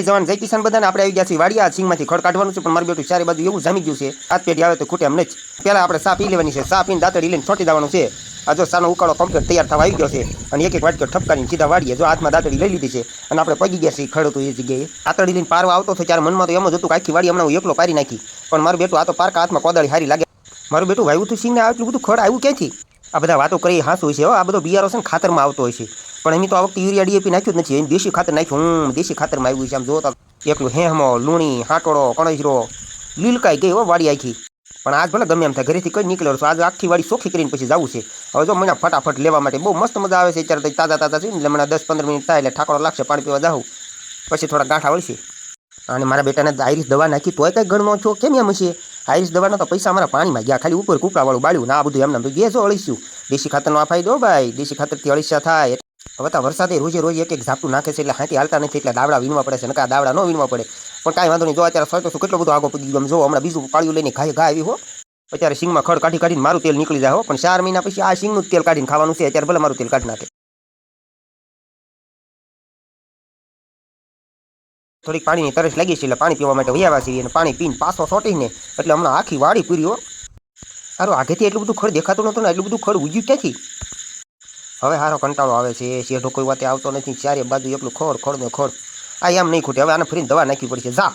જય જવાન. જય કિસાન બધાને. આપણે આવી ગયા છીએ વાડિયા સિંગમાંથી ખડ કાઢવાનું છે, પણ મારું બેટું ચારે બાજુ એવું જામી ગયું છે. હાથ પેટી આવે તો ખૂટે એમ નહીં. પહેલાં આપણે સા પી લેવાની છે. સા પીને દાંતડી લઈને છોટી દેવાનું છે. આ જો સાનો ઉકાળો કમ્પ્લીટ તૈયાર થવા આવી ગયો છે. અને એક એક વાટકો ઠપકારીને સીધા વાડીએ જો હાથમાં દાંતડી લઈ લીધી છે. અને આપણે પગી ગયા છીએ ખડ હતું એ જગ્યાએ. દાંતડી લઈને પારવા આવતો હતો ત્યારે મનમાં તો એમ જ હતું કે આખી વાડી હમણાં હું એકલો પારી નાખી. પણ મારું બેટું આ તો પારકા હાથમાં કોદાળી હારી લાગે. મારું બેટું વાવ્યું હતું સિંગને આટલું બધું ખડ આવ્યું ક્યાંથી? આ બધા વાતો કરી હાંસ છે. હો, આ બધો બિયારો છે ને ખાતરમાં આવતો હોય છે. પણ એમ તો આ વખતે યુરિયા ડીએપી નાખ્યું જ નથી. એમ દેશી ખાતર નાખ્યું. હું દેશી ખાતરમાં આવ્યું છે. આમ જોતા એકલું હેમો લૂણી, હાટોળો, કણજરો, લીલકાઈ ગઈ હો વાડી આખી. પણ આજ ભલે ગમે એમ થાય, ઘરેથી કઈ નીકળ્યો છું. આજ આખી વાડી સોખી કરીને પછી જવું છે. હવે જો મને ફટાફટ લેવા માટે બહુ મસ્ત મજા આવે છે. અત્યારે તાજા તાજા છે ને, એટલે હમણાં દસ પંદર મિનિટ થાય એટલે ઠાકોરો લાગશે પાણી પીવા જાઉં. પછી થોડા ગાંઠા વળશે. અને મારા બેટાને આઈરિસ દવા નાખી, તોય કંઈ ગણનો છો? કેમ એમ છે આઈરિસ દવાના તો પૈસા અમારા પાણીમાં ગયા, ખાલી ઉપર કૂપરાવાળું બાળ્યું ના બધું એમને તો ગેસો અળીશું. દેશી ખાતરનો આ ફાયદો ભાઈ, દેશી ખાતરથી અળીસા થાય. હવે તો વરસાદે રોજે રોજ એક એક ઝાપટું નાખે છે એટલે હાથી હાલતા નથી એટલે દાવડા વીણવા પડે છે નકા દાવડા ન વીણવા પડે. પણ કાંઈ વાંધો નહીં, જો અત્યારે સોચો છું કેટલો બધો આગો પડી ગયો જો હમણાં બીજું પાળ્યું લઈને ઘાય ઘા આવી હો. અત્યારે સિંગમાં ખડ કાઢી કાઢીને મારું તેલ નીકળી જાય હો, પણ ચાર મહિના પછી આ સિંગનું તેલ કાઢીને ખાવાનું છે, અત્યારે ભલે મારું તેલ કાઢી નાખે. થોડીક પાણીની તરસ લાગી છે એટલે પાણી પીવા માટે વૈયા છીએ અને પાણી પીને પાછો સોટીને એટલે હમણાં આખી વાડી પૂરી હો. સારું આગેથી એટલું બધું ખડ દેખાતું નહોતું ને, એટલું બધું ખડ ઉગ્યું ક્યાંથી? હવે હારો કંટાળો આવે છે, શેઢો કોઈ વાતે આવતો નથી, ચારે બાજુ એટલું ખોડ ખોડ ને ખોડ. આ એમ નહીં ખૂટે, હવે આને ફરીને દવા નાખવી પડશે. જા.